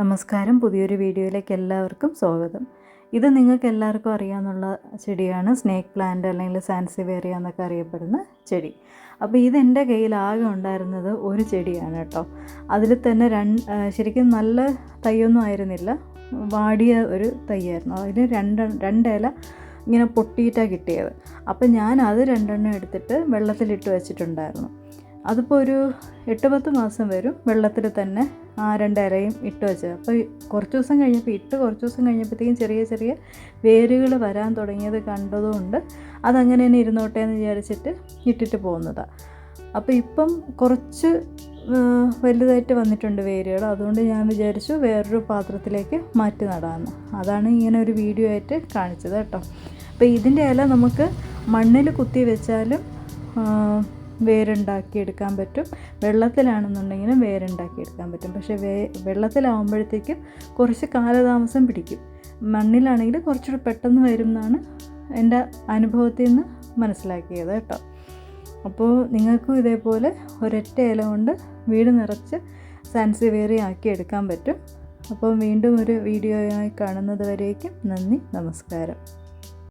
നമസ്കാരം. പുതിയൊരു വീഡിയോയിലേക്ക് എല്ലാവർക്കും സ്വാഗതം. ഇത് നിങ്ങൾക്ക് എല്ലാവർക്കും അറിയാമെന്നുള്ള ചെടിയാണ്. സ്നേക്ക് പ്ലാന്റ് അല്ലെങ്കിൽ സാൻസിവേറിയ എന്നൊക്കെ അറിയപ്പെടുന്ന ചെടി. അപ്പോൾ ഇതെന്റെ കയ്യിൽ ആകെ ഉണ്ടായിരുന്നത് ഒരു ചെടിയാണ് കേട്ടോ. അതിൽ തന്നെ രണ്ട് ശരിക്കും നല്ല തൈയൊന്നും ആയിരുന്നില്ല. വാടിയ ഒരു തൈയായിരുന്നു. അതിന് രണ്ട് രണ്ടില ഇങ്ങനെ പൊട്ടിയിട്ടാണ് കിട്ടിയത്. അപ്പോൾ ഞാൻ അത് രണ്ടെണ്ണം എടുത്തിട്ട് വെള്ളത്തിലിട്ട് വെച്ചിട്ടുണ്ടായിരുന്നു. അതിപ്പോൾ ഒരു എട്ട് പത്ത് മാസം വരും വെള്ളത്തിൽ തന്നെ രണ്ടരയും ഇട്ട് വെച്ചത്. അപ്പോൾ കുറച്ച് ദിവസം കഴിഞ്ഞപ്പോൾ ഇട്ട് കുറച്ച് ദിവസം കഴിഞ്ഞപ്പോഴത്തേക്കും ചെറിയ ചെറിയ വേരുകൾ വരാൻ തുടങ്ങിയത് കണ്ടതുകൊണ്ട് അതങ്ങനെ തന്നെ ഇരുന്നോട്ടെ എന്ന് വിചാരിച്ചിട്ട് ഇട്ടിട്ട് പോകുന്നതാണ് അപ്പോൾ ഇപ്പം കുറച്ച് വലുതായിട്ട് വന്നിട്ടുണ്ട് വേരുകൾ അതുകൊണ്ട് ഞാൻ വിചാരിച്ചു വേറൊരു പാത്രത്തിലേക്ക് മാറ്റി നടാമെന്ന് അതാണ് ഇങ്ങനെ ഒരു വീഡിയോ ആയിട്ട് കാണിച്ചത് കേട്ടോ. അപ്പോൾ ഇതിന്റെ ഇല നമുക്ക് മണ്ണിൽ കുത്തി വെച്ചാലും വേരുണ്ടാക്കിയെടുക്കാൻ പറ്റും. വെള്ളത്തിലാണെന്നുണ്ടെങ്കിലും വേരുണ്ടാക്കിയെടുക്കാൻ പറ്റും. പക്ഷേ വേ വെള്ളത്തിലാവുമ്പോഴത്തേക്കും കുറച്ച് കാലതാമസം പിടിക്കും. മണ്ണിലാണെങ്കിൽ കുറച്ചുകൂടി പെട്ടെന്ന് വരും എന്നാണ് എന്റെ അനുഭവത്തിൽ നിന്ന് മനസ്സിലാക്കിയത് കേട്ടോ. അപ്പോൾ നിങ്ങൾക്കും ഇതേപോലെ ഒരൊറ്റ ഇല കൊണ്ട് വീട് നിറച്ച് സാൻസിവേറി ആക്കി എടുക്കാൻ പറ്റും. അപ്പോൾ വീണ്ടും ഒരു വീഡിയോയായി കാണുന്നത് വരേക്കും നന്ദി നമസ്കാരം.